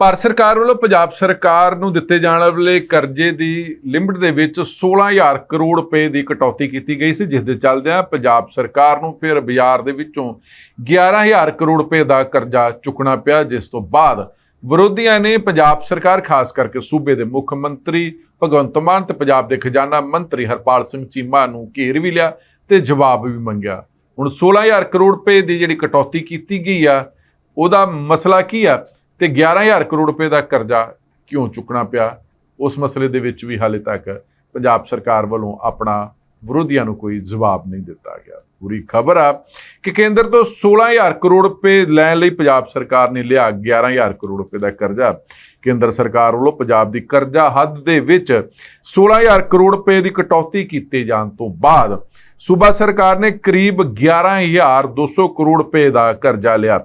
ਭਾਰਤ ਸਰਕਾਰ ਵੱਲੋਂ ਪੰਜਾਬ ਸਰਕਾਰ ਨੂੰ ਦਿੱਤੇ ਜਾਣ ਵਾਲੇ ਕਰਜ਼ੇ ਦੀ ਲਿਮਟ ਦੇ ਵਿੱਚ 16000 ਕਰੋੜ ਰੁਪਏ ਦੀ ਕਟੌਤੀ ਕੀਤੀ ਗਈ ਸੀ ਜਿਸ ਦੇ ਚੱਲਦਿਆਂ ਪੰਜਾਬ ਸਰਕਾਰ ਨੂੰ ਫਿਰ ਬਾਜ਼ਾਰ ਦੇ ਵਿੱਚੋਂ 11000 ਕਰੋੜ ਰੁਪਏ ਦਾ ਕਰਜ਼ਾ ਚੁੱਕਣਾ ਪਿਆ, ਜਿਸ ਤੋਂ ਬਾਅਦ ਵਿਰੋਧੀਆਂ ਨੇ ਪੰਜਾਬ ਸਰਕਾਰ, ਖਾਸ ਕਰਕੇ ਸੂਬੇ ਦੇ ਮੁੱਖ ਮੰਤਰੀ ਭਗਵੰਤ ਮਾਨ ਤੇ ਪੰਜਾਬ ਦੇ ਖਜ਼ਾਨਾ ਮੰਤਰੀ ਹਰਪਾਲ ਸਿੰਘ ਚੀਮਾ ਨੂੰ ਘੇਰ ਵੀ ਲਿਆ ਤੇ ਜਵਾਬ ਵੀ ਮੰਗਿਆ। ਹੁਣ 16000 ਕਰੋੜ ਰੁਪਏ ਦੀ ਜਿਹੜੀ ਕਟੌਤੀ ਕੀਤੀ ਗਈ ਆ, ਉਹਦਾ ਮਸਲਾ ਕੀ ਆ? ਤੇ 11000 ਕਰੋੜ ਰੁਪਏ ਦਾ ਕਰਜ਼ਾ ਕਿਉਂ ਚੁੱਕਣਾ ਪਿਆ? ਉਸ ਮਸਲੇ ਦੇ ਵਿੱਚ ਵੀ ਹਾਲੇ ਤੱਕ ਪੰਜਾਬ ਸਰਕਾਰ ਵੱਲੋਂ ਆਪਣਾ ਵਿਰੋਧੀਆਂ ਨੂੰ ਕੋਈ ਜਵਾਬ ਨਹੀਂ ਦਿੱਤਾ ਗਿਆ। ਪੂਰੀ ਖਬਰ ਆ ਕਿ ਕੇਂਦਰ ਤੋਂ 16000 ਕਰੋੜ ਰੁਪਏ ਲੈਣ ਲਈ ਪੰਜਾਬ ਸਰਕਾਰ ਨੇ ਲਿਆ 11000 ਕਰੋੜ ਰੁਪਏ ਦਾ ਕਰਜ਼ਾ। ਕੇਂਦਰ ਸਰਕਾਰ ਵੱਲੋਂ ਪੰਜਾਬ ਦੀ ਕਰਜ਼ਾ ਹੱਦ ਦੇ ਵਿੱਚ 16000 ਕਰੋੜ ਰੁਪਏ ਦੀ ਕਟੌਤੀ ਕੀਤੇ ਜਾਣ ਤੋਂ ਬਾਅਦ ਸੂਬਾ ਸਰਕਾਰ ਨੇ ਕਰੀਬ 11200 ਕਰੋੜ ਰੁਪਏ ਦਾ ਕਰਜ਼ਾ ਲਿਆ।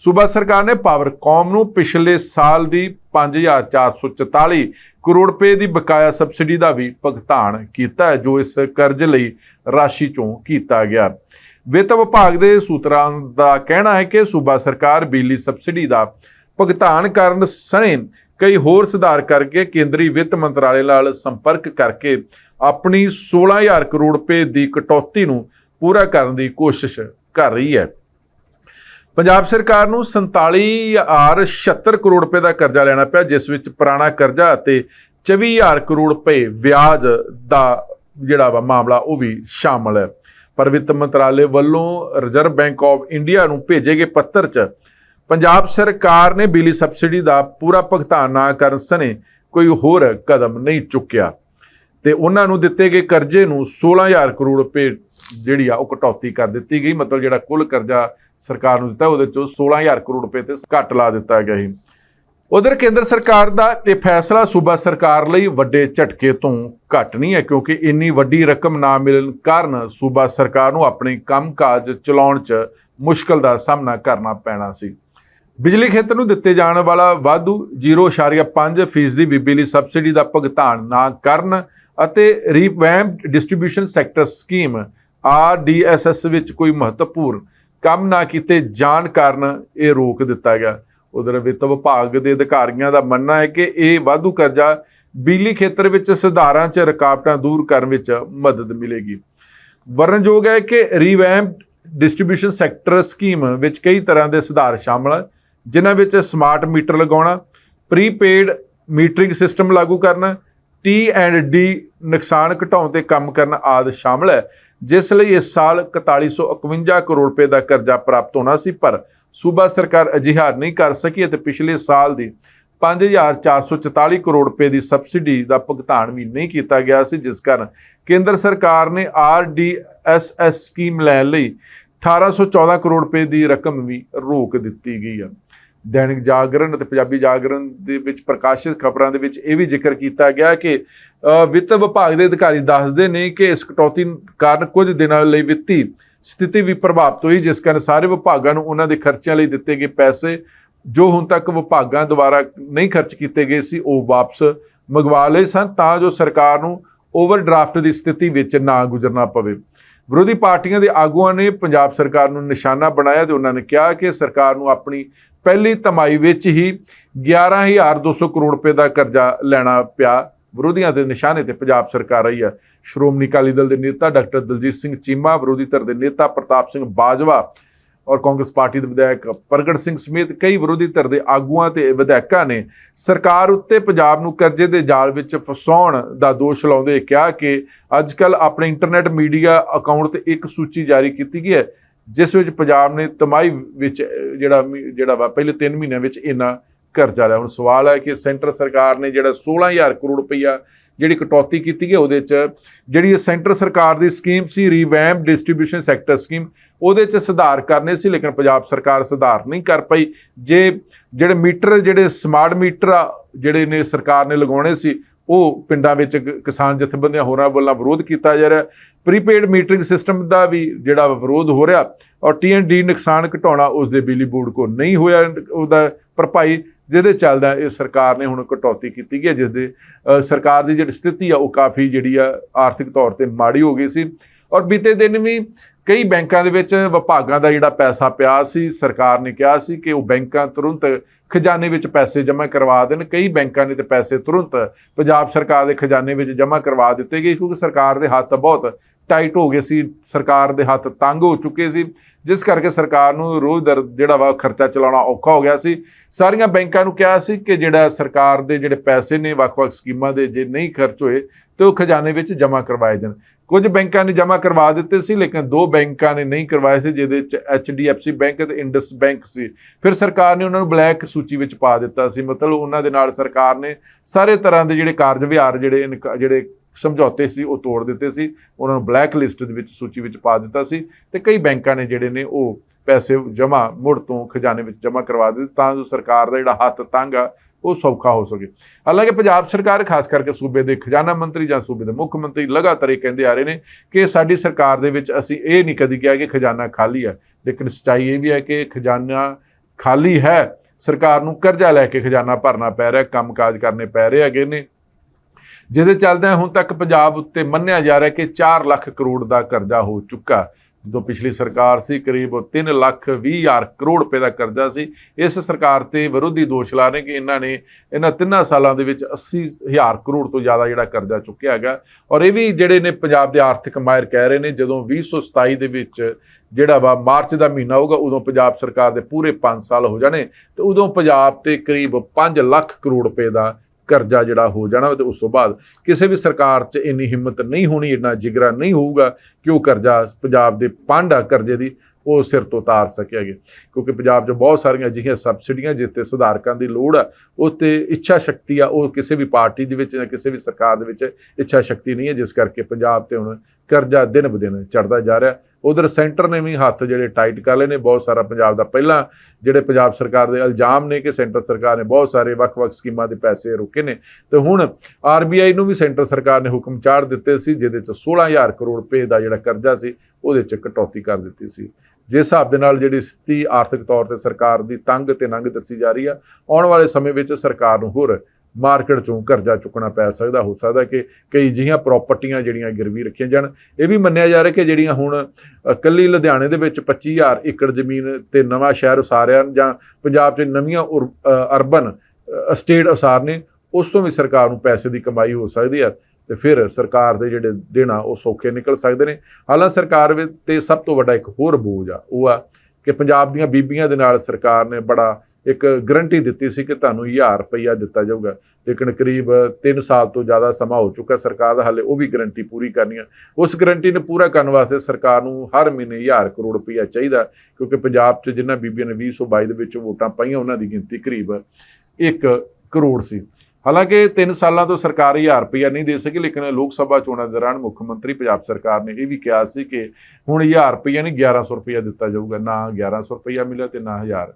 ਸੂਬਾ ਸਰਕਾਰ ਨੇ ਪਾਵਰਕਾਮ ਨੂੰ ਪਿਛਲੇ ਸਾਲ ਦੀ 5444 ਕਰੋੜ ਰੁਪਏ ਦੀ ਬਕਾਇਆ ਸਬਸਿਡੀ ਦਾ ਵੀ ਭੁਗਤਾਨ ਕੀਤਾ ਹੈ, ਜੋ ਇਸ ਕਰਜ਼ ਲਈ ਰਾਸ਼ੀ ਚੋਂ ਕੀਤਾ ਗਿਆ। ਵਿੱਤ ਵਿਭਾਗ ਦੇ ਸੂਤਰਾਂ ਦਾ ਕਹਿਣਾ ਹੈ ਕਿ ਸੂਬਾ ਸਰਕਾਰ ਬਿਜਲੀ ਸਬਸਿਡੀ ਦਾ ਭੁਗਤਾਨ ਕਰਨ ਸਣੇ ਕਈ ਹੋਰ ਸੁਧਾਰ ਕਰਕੇ ਕੇਂਦਰੀ ਵਿੱਤ ਮੰਤਰਾਲੇ ਨਾਲ ਸੰਪਰਕ ਕਰਕੇ ਆਪਣੀ 16000 ਕਰੋੜ ਰੁਪਏ ਦੀ ਕਟੌਤੀ ਨੂੰ ਪੂਰਾ ਕਰਨ ਦੀ ਕੋਸ਼ਿਸ਼ ਕਰ ਰਹੀ ਹੈ। ਪੰਜਾਬ ਸਰਕਾਰ ਨੂੰ 47,076 ਕਰੋੜ ਰੁਪਏ ਦਾ ਕਰਜ਼ਾ ਲੈਣਾ ਪਿਆ ਜਿਸ ਵਿੱਚ ਪੁਰਾਣਾ ਕਰਜ਼ਾ ਅਤੇ 24000 ਕਰੋੜ ਰੁਪਏ ਵਿਆਜ ਦਾ ਜਿਹੜਾ ਵਾ ਮਾਮਲਾ ਉਹ ਵੀ ਸ਼ਾਮਲ ਹੈ। ਪਰ ਵਿੱਤ ਮੰਤਰਾਲੇ ਵੱਲੋਂ ਰਿਜ਼ਰਵ ਬੈਂਕ ਆਫ ਇੰਡੀਆ ਨੂੰ ਭੇਜੇ ਗਏ ਪੱਤਰ 'ਚ ਪੰਜਾਬ ਸਰਕਾਰ ਨੇ ਬਿਜਲੀ ਸਬਸਿਡੀ ਦਾ ਪੂਰਾ ਭੁਗਤਾਨ ਨਾ ਕਰਨ ਸਣੇ ਕੋਈ ਹੋਰ ਕਦਮ ਨਹੀਂ ਚੁੱਕਿਆ। ਤੇ ਉਹਨਾਂ ਨੂੰ ਦਿੱਤੇ ਗਏ ਕਰਜ਼ੇ ਨੂੰ 16000 ਕਰੋੜ ਰੁਪਏ ਜਿਹੜੀ ਆ ਉਹ ਕਟੌਤੀ ਕਰ ਦਿੱਤੀ ਗਈ ਮਤਲਬ ਜਿਹੜਾ ਕੁੱਲ ਕਰਜ਼ਾ ਸਰਕਾਰ ਨੂੰ ਦਿੱਤਾ, ਉਹਦੇ ਚੋਂ 16000 ਕਰੋੜ ਰੁਪਏ ਤੇ ਘੱਟ ਲਾ ਦਿੱਤਾ ਗਿਆ ਸੀ। ਉਧਰ ਕੇਂਦਰ ਸਰਕਾਰ ਦਾ ਇਹ ਫੈਸਲਾ ਸੂਬਾ ਸਰਕਾਰ ਲਈ ਵੱਡੇ ਝਟਕੇ ਤੋਂ ਘੱਟ ਨਹੀਂ ਹੈ, ਕਿਉਂਕਿ ਇੰਨੀ ਵੱਡੀ ਰਕਮ ਨਾ ਮਿਲਣ ਕਾਰਨ ਸੂਬਾ ਸਰਕਾਰ ਨੂੰ ਆਪਣੇ ਕੰਮਕਾਜ ਚਲਾਉਣ 'ਚ ਮੁਸ਼ਕਲ ਦਾ ਸਾਹਮਣਾ ਕਰਨਾ ਪੈਣਾ ਸੀ। ਬਿਜਲੀ ਖੇਤਰ ਨੂੰ ਦਿੱਤੇ ਜਾਣ ਵਾਲਾ ਵਾਧੂ 0.5% ਫੀਸਦੀ ਬਿਜਲੀ ਸਬਸਿਡੀ ਦਾ ਭੁਗਤਾਨ ਨਾ ਕਰਨ ਅਤੇ revamped distribution sector scheme RDSS ਵਿੱਚ ਕੋਈ ਮਹੱਤਵਪੂਰਨ ਕੰਮ ਨਾ ਕੀਤੇ ਜਾਣ ਕਾਰਨ ਇਹ ਰੋਕ ਦਿੱਤਾ ਗਿਆ। ਉਧਰ ਵਿੱਤ ਵਿਭਾਗ ਦੇ ਅਧਿਕਾਰੀਆਂ ਦਾ ਮੰਨਣਾ ਹੈ ਕਿ ਇਹ ਵਾਧੂ ਕਰਜ਼ਾ ਬਿਜਲੀ ਖੇਤਰ ਵਿੱਚ ਸੁਧਾਰਾਂ 'ਚ ਰੁਕਾਵਟਾਂ ਦੂਰ ਕਰਨ ਵਿੱਚ ਮਦਦ ਮਿਲੇਗੀ। ਵਰਣਯੋਗ ਹੈ ਕਿ ਰੀਵੈਂਪਡ ਡਿਸਟ੍ਰੀਬਿਊਸ਼ਨ ਸੈਕਟਰ ਸਕੀਮ ਵਿੱਚ ਕਈ ਤਰ੍ਹਾਂ ਦੇ ਸੁਧਾਰ ਸ਼ਾਮਲ ਹਨ, ਜਿਨ੍ਹਾਂ ਵਿੱਚ ਸਮਾਰਟ ਮੀਟਰ ਲਗਾਉਣਾ ਪ੍ਰੀਪੇਡ ਮੀਟਰਿੰਗ ਸਿਸਟਮ ਲਾਗੂ ਕਰਨਾ ਟੀ ਐਂਡ ਡੀ ਨੁਕਸਾਨ ਘਟਾਉਣ ਤੇ ਕੰਮ ਕਰਨ ਆਦਿ ਸ਼ਾਮਲ ਹੈ। ਜਿਸ ਲਈ ਇਸ ਸਾਲ 4151 ਕਰੋੜ ਰੁਪਏ ਦਾ ਕਰਜ਼ਾ ਪ੍ਰਾਪਤ ਹੋਣਾ ਸੀ, ਪਰ ਸੂਬਾ ਸਰਕਾਰ ਅਜਿਹਾ ਨਹੀਂ ਕਰ ਸਕੀ ਅਤੇ ਪਿਛਲੇ ਸਾਲ ਦੀ 5444 ਕਰੋੜ ਰੁਪਏ ਦੀ ਸਬਸਿਡੀ ਦਾ ਭੁਗਤਾਨ ਵੀ ਨਹੀਂ ਕੀਤਾ ਗਿਆ ਸੀ, ਜਿਸ ਕਾਰਨ ਕੇਂਦਰ ਸਰਕਾਰ ਨੇ ਆਰਡੀਐਸਐਸ ਸਕੀਮ ਲੈਣ ਲਈ 1814 ਕਰੋੜ ਰੁਪਏ ਦੀ ਰਕਮ ਵੀ ਰੋਕ ਦਿੱਤੀ ਗਈ ਹੈ। ਦੈਨਿਕ ਜਾਗਰਣ ਅਤੇ ਪੰਜਾਬੀ ਜਾਗਰਣ ਦੇ ਵਿੱਚ ਪ੍ਰਕਾਸ਼ਿਤ ਖਬਰਾਂ ਦੇ ਵਿੱਚ ਇਹ ਵੀ ਜ਼ਿਕਰ ਕੀਤਾ ਗਿਆ ਕਿ ਵਿੱਤ ਵਿਭਾਗ ਦੇ ਅਧਿਕਾਰੀ ਦੱਸਦੇ ਨੇ ਕਿ ਇਸ ਕਟੌਤੀ ਕਾਰਨ ਕੁਝ ਦਿਨਾਂ ਲਈ ਵਿੱਤੀ ਸਥਿਤੀ ਵੀ ਪ੍ਰਭਾਵਿਤ ਹੋਈ, ਜਿਸ ਕਾਰਨ ਸਾਰੇ ਵਿਭਾਗਾਂ ਨੂੰ ਉਹਨਾਂ ਦੇ ਖਰਚਿਆਂ ਲਈ ਦਿੱਤੇ ਗਏ ਪੈਸੇ ਜੋ ਹੁਣ ਤੱਕ ਵਿਭਾਗਾਂ ਦੁਆਰਾ ਨਹੀਂ ਖਰਚ ਕੀਤੇ ਗਏ ਸੀ, ਉਹ ਵਾਪਸ ਮੰਗਵਾ ਲਏ ਸਨ ਤਾਂ ਜੋ ਸਰਕਾਰ ਨੂੰ ਓਵਰਡਰਾਫਟ ਦੀ ਸਥਿਤੀ ਵਿੱਚ ਨਾ ਗੁਜ਼ਰਨਾ ਪਵੇ। ਵਿਰੋਧੀ ਪਾਰਟੀਆਂ ਦੇ ਆਗੂਆਂ ਨੇ ਪੰਜਾਬ ਸਰਕਾਰ ਨੂੰ ਨਿਸ਼ਾਨਾ ਬਣਾਇਆ ਤੇ ਉਹਨਾਂ ਨੇ ਕਿਹਾ ਕਿ ਸਰਕਾਰ ਨੂੰ ਆਪਣੀ ਪਹਿਲੀ ਤਮਾਈ ਵਿੱਚ ਹੀ 11200 ਕਰੋੜ ਰੁਪਏ ਦਾ ਕਰਜ਼ਾ ਲੈਣਾ ਪਿਆ। ਵਿਰੋਧੀਆਂ ਦੇ ਨਿਸ਼ਾਨੇ ਤੇ ਪੰਜਾਬ ਸਰਕਾਰ ਆਈ ਹੈ। ਸ਼੍ਰੋਮਣੀ ਅਕਾਲੀ ਦਲ ਦੇ ਨੇਤਾ ਡਾਕਟਰ ਦਲਜੀਤ ਸਿੰਘ ਚੀਮਾ, ਵਿਰੋਧੀ ਧਿਰ ਦੇ ਨੇਤਾ ਪ੍ਰਤਾਪ ਸਿੰਘ ਬਾਜਵਾ ਔਰ ਕਾਂਗਰਸ ਪਾਰਟੀ ਦੇ ਵਿਧਾਇਕ ਪ੍ਰਗਟ ਸਿੰਘ ਸਮੇਤ ਕਈ ਵਿਰੋਧੀ ਧਿਰ ਦੇ ਆਗੂਆਂ ਤੇ ਵਿਧਾਇਕਾਂ ਨੇ ਸਰਕਾਰ ਉੱਤੇ ਪੰਜਾਬ ਨੂੰ ਕਰਜ਼ੇ ਦੇ ਜਾਲ ਵਿੱਚ ਫਸਾਉਣ ਦਾ ਦੋਸ਼ ਲਾਉਂਦੇ ਕਿਹਾ ਕਿ ਅੱਜਕੱਲ ਆਪਣੇ ਇੰਟਰਨੈਟ ਮੀਡੀਆ ਅਕਾਊਂਟ ਤੇ ਇੱਕ ਸੂਚੀ ਜਾਰੀ ਕੀਤੀ ਗਈ ਹੈ, ਜਿਸ ਵਿੱਚ ਪੰਜਾਬ ਨੇ ਤਮਾਈ ਵਿੱਚ ਜਿਹੜਾ ਜਿਹੜਾ ਵਾ, ਪਹਿਲੇ 3 ਮਹੀਨਿਆਂ ਵਿੱਚ ਇਹਨਾਂ ਇੰਨਾ ਕਰਜ਼ਾ ਲਿਆ ਹੁਣ ਸਵਾਲ ਹੈ ਕਿ ਸੈਂਟਰ ਸਰਕਾਰ ਨੇ ਜਿਹੜਾ 16000 ਕਰੋੜ ਰੁਪਈਆ ਜਿਹੜੀ ਕਟੌਤੀ ਕੀਤੀ ਗਈ ਉਹਦੇ ਚ ਜਿਹੜੀ ਸੈਂਟਰ ਸਰਕਾਰ ਦੀ ਸਕੀਮ ਸੀ ਰੀਵੈਂਪ ਡਿਸਟ੍ਰੀਬਿਊਸ਼ਨ ਸੈਕਟਰ ਸਕੀਮ ਉਹਦੇ ਚ ਸੁਧਾਰ ਕਰਨੇ ਸੀ, ਲੇਕਿਨ ਪੰਜਾਬ ਸਰਕਾਰ ਸੁਧਾਰ ਨਹੀਂ ਕਰ ਪਈ। ਜੇ ਜਿਹੜੇ ਮੀਟਰ, ਜਿਹੜੇ ਸਮਾਰਟ ਮੀਟਰ ਆ, ਜਿਹੜੇ ਨੇ ਸਰਕਾਰ ਨੇ ਲਗਾਉਣੇ ਸੀ ਉਹ ਪਿੰਡਾਂ ਵਿੱਚ ਕਿਸਾਨ ਜਥੇਬੰਦੀਆਂ ਹੋਰਾਂ ਵੱਲੋਂ ਵਿਰੋਧ ਕੀਤਾ ਜਾ ਰਿਹਾ। ਪ੍ਰੀਪੇਡ ਮੀਟਰਿੰਗ ਸਿਸਟਮ ਦਾ ਵੀ ਜਿਹੜਾ ਵਿਰੋਧ ਹੋ ਰਿਹਾ ਔਰ ਟੀਐਨਡੀ ਨੁਕਸਾਨ ਘਟਾਉਣਾ ਉਸ ਦੇ ਬਿਜਲੀ ਬੋਰਡ ਕੋ ਨਹੀਂ ਹੋਇਆ। ਉਹਦਾ ਭਰਪਾਈ ਜਿਹਦੇ ਚੱਲਦਾ ਇਹ ਸਰਕਾਰ ਨੇ ਹੁਣ ਕਟੌਤੀ ਕੀਤੀ ਗਈ ਹੈ, ਜਿਸ ਦੇ ਸਰਕਾਰ ਦੀ ਜਿਹੜੀ ਸਥਿਤੀ ਆ ਉਹ ਕਾਫੀ ਜਿਹੜੀ ਆ ਆਰਥਿਕ ਤੌਰ ਤੇ ਮਾੜੀ ਹੋ ਗਈ ਸੀ। ਔਰ ਬੀਤੇ ਦਿਨ ਵੀ ਕਈ ਬੈਂਕਾਂ ਦੇ ਵਿੱਚ ਵਿਭਾਗਾਂ ਦਾ ਜਿਹੜਾ ਪੈਸਾ ਪਿਆ ਸੀ ਸਰਕਾਰ ਨੇ ਕਿਹਾ ਸੀ ਕਿ ਉਹ ਬੈਂਕਾਂ ਤੁਰੰਤ ਖਜ਼ਾਨੇ ਵਿੱਚ ਪੈਸੇ ਜਮ੍ਹਾਂ ਕਰਵਾ ਦੇਣ। ਕਈ ਬੈਂਕਾਂ ਨੇ ਤੇ ਪੈਸੇ ਤੁਰੰਤ ਪੰਜਾਬ ਸਰਕਾਰ ਦੇ ਖਜ਼ਾਨੇ ਵਿੱਚ ਜਮ੍ਹਾਂ ਕਰਵਾ ਦਿੱਤੇ ਗਏ ਕਿਉਂਕਿ ਸਰਕਾਰ ਦੇ ਹੱਥ ਬਹੁਤ ਟਾਈਟ ਹੋ ਗਏ ਸੀ। ਸਰਕਾਰ ਦੇ ਹੱਥ ਤੰਗ ਹੋ ਚੁੱਕੇ ਸੀ। ਜਿਸ ਕਰਕੇ ਸਰਕਾਰ ਨੂੰ ਰੋਜ਼ ਦਰ ਜਿਹੜਾ ਵਾ ਖਰਚਾ ਚਲਾਉਣਾ ਔਖਾ ਹੋ ਗਿਆ ਸੀ। ਸਾਰੀਆਂ ਬੈਂਕਾਂ ਨੂੰ ਕਿਹਾ ਸੀ ਕਿ ਜਿਹੜਾ ਸਰਕਾਰ ਦੇ ਜਿਹੜੇ ਪੈਸੇ ਨੇ ਵੱਖ-ਵੱਖ ਸਕੀਮਾਂ ਦੇ, ਜੇ ਨਹੀਂ ਖਰਚ ਹੋਏ ਤੇ ਉਹ ਖਜ਼ਾਨੇ ਵਿੱਚ ਜਮ੍ਹਾਂ ਕਰਵਾਏ ਜਾਣ। ਕੁਝ ਬੈਂਕਾਂ ਨੇ ਜਮ੍ਹਾਂ ਕਰਵਾ ਦਿੱਤੇ ਸੀ, ਲੇਕਿਨ ਦੋ ਬੈਂਕਾਂ ਨੇ ਨਹੀਂ ਕਰਵਾਏ ਸੀ, ਜਿਹਦੇ ਵਿੱਚ HDFC ਬੈਂਕ ਤੇ ਇੰਡਸ ਬੈਂਕ ਸੀ। ਫਿਰ ਸਰਕਾਰ ਨੇ ਉਹਨਾਂ ਨੂੰ ਬਲੈਕ ਸੂਚੀ ਵਿੱਚ ਪਾ ਦਿੱਤਾ ਸੀ। ਮਤਲਬ ਉਹਨਾਂ ਦੇ ਨਾਲ ਸਰਕਾਰ ਨੇ ਸਾਰੇ ਤਰ੍ਹਾਂ ਦੇ ਜਿਹੜੇ ਕਾਰਜ ਵਿਹਾਰ ਜਿਹੜੇ ਇਨਕ- ਜਿਹੜੇ ਸਮਝੌਤੇ ਸੀ, ਉਹ ਤੋੜ ਦਿੱਤੇ ਸੀ। ਉਹਨਾਂ ਨੂੰ ਬਲੈਕ ਲਿਸਟ ਦੇ ਵਿੱਚ ਸੂਚੀ ਵਿੱਚ ਪਾ ਦਿੱਤਾ ਸੀ ਤੇ ਕਈ ਬੈਂਕਾਂ ਨੇ ਜਿਹੜੇ ਨੇ ਉਹ ਪੈਸੇ ਜਮ੍ਹਾਂ ਮੁੜ ਤੋਂ ਖਜ਼ਾਨੇ ਵਿੱਚ ਜਮ੍ਹਾਂ ਕਰਵਾ ਦਿੱਤੇ, ਤਾਂ ਜੋ ਸਰਕਾਰ ਦਾ ਜਿਹੜਾ ਹੱਥ ਤੰਗ ਆ ਉਹ ਸੌਖਾ ਹੋ ਸਕੇ। ਹਾਲਾਂਕਿ ਪੰਜਾਬ ਸਰਕਾਰ, ਖਾਸ ਕਰਕੇ ਸੂਬੇ ਦੇ ਖਜ਼ਾਨਾ ਮੰਤਰੀ ਜਾਂ ਸੂਬੇ ਦੇ ਮੁੱਖ ਮੰਤਰੀ ਲਗਾਤਾਰ ਇਹ ਕਹਿੰਦੇ ਆ ਰਹੇ ਨੇ ਕਿ ਸਾਡੀ ਸਰਕਾਰ ਦੇ ਵਿੱਚ ਅਸੀਂ ਇਹ ਨਹੀਂ ਕਦੀ ਕਿਹਾ ਕਿ ਖਜ਼ਾਨਾ ਖਾਲੀ ਹੈ। ਲੇਕਿਨ ਸੱਚਾਈ ਇਹ ਵੀ ਹੈ ਕਿ ਖਜ਼ਾਨਾ ਖਾਲੀ ਹੈ। ਸਰਕਾਰ ਨੂੰ ਕਰਜ਼ਾ ਲੈ ਕੇ ਖਜ਼ਾਨਾ ਭਰਨਾ ਪੈ ਰਿਹਾ, ਕੰਮਕਾਜ ਕਰਨੇ ਪੈ ਰਹੇ ਹੈਗੇ ਨੇ। ਜਿਹਦੇ ਚੱਲਦਿਆਂ ਹੁਣ ਤੱਕ ਪੰਜਾਬ ਉੱਤੇ ਮੰਨਿਆ ਜਾ ਰਿਹਾ ਕਿ 4 ਲੱਖ ਕਰੋੜ ਦਾ ਕਰਜ਼ਾ ਹੋ ਚੁੱਕਾ। ਜਦੋਂ ਪਿਛਲੀ ਸਰਕਾਰ ਸੀ, ਕਰੀਬ 3 ਲੱਖ 20 ਹਜ਼ਾਰ ਕਰੋੜ ਰੁਪਏ ਦਾ ਕਰਜ਼ਾ ਸੀ, ਇਸ ਸਰਕਾਰ ਤੇ ਵਿਰੋਧੀ ਦੋਸ਼ ਲਾ ਰਹੇ ਕਿ ਇਹਨਾਂ ਨੇ ਇਹਨਾਂ ਤਿੰਨਾਂ ਸਾਲਾਂ ਦੇ ਵਿੱਚ 80 ਹਜ਼ਾਰ ਕਰੋੜ ਤੋਂ ਜ਼ਿਆਦਾ ਜਿਹੜਾ ਕਰਜ਼ਾ ਚੁੱਕਿਆ ਹੈਗਾ। ਔਰ ਇਹ ਵੀ ਜਿਹੜੇ ਨੇ ਪੰਜਾਬ ਦੇ ਆਰਥਿਕ ਮਾਇਰ ਕਹਿ ਰਹੇ ਨੇ, ਜਦੋਂ 2027 ਦੇ ਵਿੱਚ ਜਿਹੜਾ ਵਾ ਮਾਰਚ ਦਾ ਮਹੀਨਾ ਹੋਊਗਾ, ਉਦੋਂ ਪੰਜਾਬ ਸਰਕਾਰ ਦੇ ਪੂਰੇ 5 ਸਾਲ ਹੋ ਜਾਣੇ, ਤੇ ਉਦੋਂ ਪੰਜਾਬ ਤੇ ਕਰੀਬ 5 ਲੱਖ ਕਰੋੜ ਰੁਪਏ ਦਾ ਕਰਜ਼ਾ ਜਿਹੜਾ ਹੋ ਜਾਣਾ ਤੇ ਉਸ ਤੋਂ ਬਾਅਦ ਕਿਸੇ ਵੀ ਸਰਕਾਰ 'ਚ ਇੰਨੀ ਹਿੰਮਤ ਨਹੀਂ ਹੋਣੀ, ਇੰਨਾ ਜਿਗਰਾ ਨਹੀਂ ਹੋਊਗਾ ਕਿ ਉਹ ਕਰਜ਼ਾ ਪੰਜਾਬ ਦੇ ਪਾਂਡਾ ਕਰਜ਼ੇ ਦੀ ਉਹ ਸਿਰ ਤੋਂ ਉਤਾਰ ਸਕਿਆ ਸਕੇਗੇ ਕਿਉਂਕਿ ਪੰਜਾਬ 'ਚ ਬਹੁਤ ਸਾਰੀਆਂ ਅਜਿਹੀਆਂ ਸਬਸਿਡੀਆਂ ਜਿਸ ਤੇ ਸੁਧਾਰਕਾਂ ਦੀ ਲੋੜ ਆ, ਉਹ ਤੇ ਇੱਛਾ ਸ਼ਕਤੀ ਆ, ਉਹ ਕਿਸੇ ਵੀ ਪਾਰਟੀ ਦੇ ਵਿੱਚ ਜਾਂ ਕਿਸੇ ਵੀ ਸਰਕਾਰ ਦੇ ਵਿੱਚ ਇੱਛਾ ਸ਼ਕਤੀ ਨਹੀਂ ਹੈ, ਜਿਸ ਕਰਕੇ ਪੰਜਾਬ ਤੇ ਹੁਣ ਕਰਜ਼ਾ ਦਿਨ ਬ ਦਿਨ ਚੜਦਾ ਜਾ ਰਿਹਾ। ਉਧਰ ਸੈਂਟਰ ਨੇ ਵੀ ਹੱਥ ਜਿਹੜੇ ਟਾਈਟ ਕਰ ਲਏ ਨੇ, ਬਹੁਤ ਸਾਰਾ ਪੰਜਾਬ ਦਾ ਪਹਿਲਾਂ ਜਿਹੜੇ ਪੰਜਾਬ ਸਰਕਾਰ ਦੇ ਇਲਜ਼ਾਮ ਨੇ ਕਿ ਸੈਂਟਰ ਸਰਕਾਰ ਨੇ ਬਹੁਤ ਸਾਰੇ ਵੱਖ-ਵੱਖ ਸਕੀਮਾਂ ਦੇ ਪੈਸੇ ਰੋਕੇ ਨੇ, ਤੇ ਹੁਣ ਆਰਬੀਆਈ ਨੂੰ ਵੀ ਸੈਂਟਰ ਸਰਕਾਰ ਨੇ ਹੁਕਮ ਚਾੜ ਦਿੱਤੇ ਸੀ, ਜਿਹਦੇ ਚ 16000 ਕਰੋੜ ਰੁਪਏ ਦਾ ਜਿਹੜਾ ਕਰਜ਼ਾ ਸੀ, ਉਹਦੇ ਚ ਕਟੌਤੀ ਕਰ ਦਿੱਤੀ ਸੀ। ਜਿਸ ਹਿਸਾਬ ਦੇ ਨਾਲ ਜਿਹੜੀ ਸਥਿਤੀ ਆਰਥਿਕ ਤੌਰ ਤੇ ਸਰਕਾਰ ਦੀ ਤੰਗ ਤੇ ਨੰਗ ਦੱਸੀ ਜਾ ਰਹੀ ਆ ਆਉਣ ਵਾਲੇ ਸਮੇਂ ਵਿੱਚ ਸਰਕਾਰ ਨੂੰ ਹੋਰ ਮਾਰਕੀਟ ਚੋਂ ਕਰਜ਼ਾ ਚੁੱਕਣਾ ਪੈ ਸਕਦਾ ਹੋ ਸਕਦਾ ਕਿ ਕਈ ਜਿਹੀਆਂ ਪ੍ਰਾਪਰਟੀਆਂ ਜਿਹੜੀਆਂ ਗਿਰਵੀ ਰੱਖੀਆਂ ਜਾਣ। ਇਹ ਵੀ ਮੰਨਿਆ ਜਾ ਰਿਹਾ ਕਿ ਜਿਹੜੀਆਂ ਹੁਣ ਅ, ਕੱਲੀ ਲੁਧਿਆਣੇ ਦੇ ਵਿੱਚ 25000 ਏਕੜ ਜ਼ਮੀਨ ਤੇ ਨਵਾਂ ਸ਼ਹਿਰ ਉਸਾਰਿਆ ਜਾਂ ਪੰਜਾਬ 'ਚ ਨਵੀਆਂ ਉਰ- ਅਰਬਨ ਅ, ਸਟੇਟ ਉਸਾਰ ਨੇ ਉਸ ਤੋਂ ਵੀ ਸਰਕਾਰ ਨੂੰ ਪੈਸੇ ਦੀ ਕਮਾਈ ਹੋ ਸਕਦੀ ਹੈ ਤੇ ਫਿਰ ਸਰਕਾਰ ਦੇ ਜਿਹੜੇ ਦਿਨ ਆ, ਉਹ ਸੌਖੇ ਨਿਕਲ ਸਕਦੇ ਨੇ। ਹਾਲਾਂ ਸਰਕਾਰ ਵਿੱਚ ਤੇ ਸਭ ਤੋਂ ਵੱਡਾ ਇੱਕ ਹੋਰ ਬੋਝ ਆ, ਉਹ ਆ ਕਿ ਪੰਜਾਬ ਦੀਆਂ ਬੀਬੀਆਂ ਦੇ ਨਾਲ ਸਰਕਾਰ ਨੇ ਬੜਾ ਇੱਕ ਗਰੰਟੀ ਦਿੱਤੀ ਸੀ ਕਿ ਤੁਹਾਨੂੰ 1000 ਰੁਪਈਆ ਦਿੱਤਾ ਜਾਊਗਾ। ਲੇਕਿਨ ਕਰੀਬ 3 ਸਾਲ ਤੋਂ ਜ਼ਿਆਦਾ ਸਮਾਂ ਹੋ ਚੁੱਕਾ ਸਰਕਾਰ ਦਾ, ਹਾਲੇ ਉਹ ਵੀ ਗਰੰਟੀ ਪੂਰੀ ਕਰਨੀ ਆ। ਉਸ ਗਰੰਟੀ ਨੂੰ ਪੂਰਾ ਕਰਨ ਵਾਸਤੇ ਸਰਕਾਰ ਨੂੰ ਹਰ ਮਹੀਨੇ 1000 ਕਰੋੜ ਰੁਪਈਆ ਚਾਹੀਦਾ, ਕਿਉਂਕਿ ਪੰਜਾਬ 'ਚ ਜਿਨ੍ਹਾਂ ਬੀਬੀਆਂ ਨੇ 2022 ਦੇ ਵਿੱਚ ਵੋਟਾਂ ਪਾਈਆਂ, ਉਹਨਾਂ ਦੀ ਗਿਣਤੀ ਕਰੀਬ 1 ਕਰੋੜ ਸੀ। ਹਾਲਾਂਕਿ 3 ਸਾਲਾਂ ਤੋਂ ਸਰਕਾਰ 1000 ਰੁਪਈਆ ਨਹੀਂ ਦੇ ਸਕੀ, ਲੇਕਿਨ ਲੋਕ ਸਭਾ ਚੋਣਾਂ ਦੌਰਾਨ ਮੁੱਖ ਮੰਤਰੀ ਪੰਜਾਬ ਸਰਕਾਰ ਨੇ ਇਹ ਵੀ ਕਿਹਾ ਸੀ ਕਿ ਹੁਣ 1000 ਰੁਪਈਆ ਨਹੀਂ 1100 ਰੁਪਈਆ ਦਿੱਤਾ ਜਾਊਗਾ, ਨਾ 1100 ਰੁਪਈਆ ਮਿਲਿਆ ਤੇ ਨਾ 1000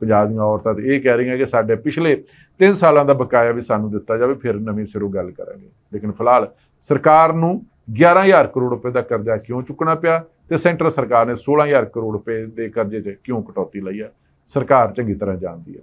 ਪੰਜਾਬ ਦੀਆਂ ਔਰਤਾਂ ਤੇ ਇਹ ਕਹਿ ਰਹੀਆਂ ਕਿ ਸਾਡੇ ਪਿਛਲੇ 3 ਸਾਲਾਂ ਦਾ ਬਕਾਇਆ ਵੀ ਸਾਨੂੰ ਦਿੱਤਾ ਜਾਵੇ, ਫਿਰ ਨਵੀਂ ਸਿਰੋਂ ਗੱਲ ਕਰਾਂਗੇ। ਲੇਕਿਨ ਫਿਲਹਾਲ ਸਰਕਾਰ ਨੂੰ 11000 ਕਰੋੜ ਰੁਪਏ ਦਾ ਕਰਜ਼ਾ ਕਿਉਂ ਚੁੱਕਣਾ ਪਿਆ ਤੇ ਸੈਂਟਰ ਸਰਕਾਰ ਨੇ 16000 ਕਰੋੜ ਰੁਪਏ ਦੇ ਕਰਜ਼ੇ 'ਚ ਕਿਉਂ ਕਟੌਤੀ ਲਈ ਆ? ਸਰਕਾਰ ਚੰਗੀ ਤਰ੍ਹਾਂ ਜਾਣਦੀ ਹੈ